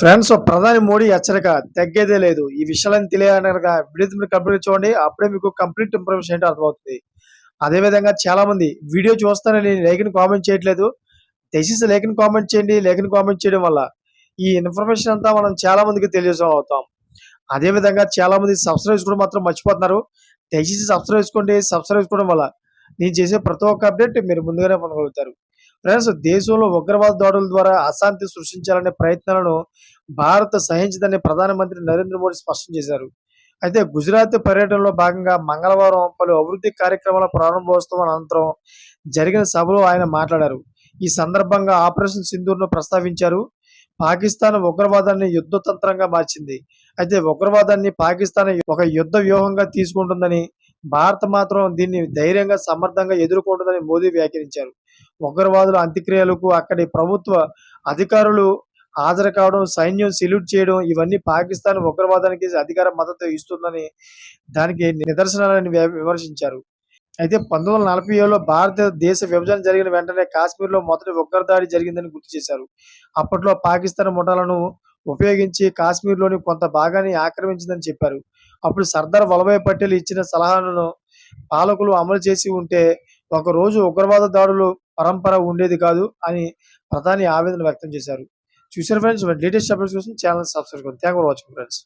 Friends ప్రధాని మోడీ హెచ్చరిక తగ్గేదే లేదు. ఈ విషయాలను తెలియాలనగా వీడియో మీరు కంప్లీట్ చూడండి. అప్పుడే మీకు కంప్లీట్ ఇన్ఫర్మేషన్ ఏంటో అర్థమవుతుంది. అదే విధంగా చాలా మంది వీడియో చూస్తానని లేఖని కామెంట్ చేయట్లేదు. దయచేసి లేఖని కామెంట్ చేయండి. లేఖని కామెంట్ చేయడం వల్ల ఈ ఇన్ఫర్మేషన్ అంతా మనం చాలా మందికి తెలియజేసం అవుతాం. అదే విధంగా చాలా మంది సబ్స్క్రైబ్ కూడా మాత్రం మర్చిపోతున్నారు. దయచేసి సబ్స్క్రైబ్ చేసుకోండి. సబ్స్క్రైబ్ చేసుకోవడం వల్ల నేను చేసే ప్రతి ఒక్క అప్డేట్ మీరు ముందుగానే పొందగలుగుతారు. ఫ్రెండ్స్ దేశంలో ఉగ్రవాద దాడుల ద్వారా అశాంతి సృష్టించాలనే ప్రయత్నాలను భారత్ సహించదని ప్రధానమంత్రి నరేంద్ర మోడీ స్పష్టం చేశారు. అయితే గుజరాత్ పర్యటనలో భాగంగా మంగళవారం పలు అభివృద్ధి కార్యక్రమాల ప్రారంభోత్సవం అనంతరం జరిగిన సభలో ఆయన మాట్లాడారు. ఈ సందర్భంగా ఆపరేషన్ సింధూర్ను ప్రస్తావించారు. పాకిస్తాన్ ఉగ్రవాదాన్ని యుద్ధ తంత్రంగా మార్చింది. అయితే ఉగ్రవాదాన్ని పాకిస్తాన్ ఒక యుద్ధ వ్యూహంగా తీసుకుంటుందని భారత్ మాత్రం దీన్ని ధైర్యంగా సమర్థంగా ఎదుర్కొంటుందని మోదీ వ్యాఖ్యానించారు. ఉగ్రవాదుల అంత్యక్రియలకు అక్కడి ప్రభుత్వ అధికారులు హాజరు కావడం సైన్యం సెల్యూట్ చేయడం ఇవన్నీ పాకిస్తాన్ ఉగ్రవాదానికి అధికార మద్దతు ఇస్తుందని దానికి నిదర్శనాలని విమర్శించారు. అయితే పంతొమ్మిది వందల నలభై ఏడులో భారతదేశ విభజన జరిగిన వెంటనే కాశ్మీర్లో మొదటి ఉగ్రదాడి జరిగిందని గుర్తు చేశారు. అప్పట్లో పాకిస్తాన్ ముఠాలను ఉపయోగించి కాశ్మీర్లోని కొంత భాగాన్ని ఆక్రమించిందని చెప్పారు. అప్పుడు సర్దార్ వల్లభాయ్ పటేల్ ఇచ్చిన సలహాలను పాలకులు అమలు చేసి ఉంటే ఒక రోజు ఉగ్రవాద దాడులు పరంపర ఉండేది కాదు అని ప్రధాని ఆవేదన వ్యక్తం చేశారు. చూసారు ఫ్రెండ్స్ లేటెస్ట్ అప్డేట్స్ కోసం channel subscribe thank for watching friends.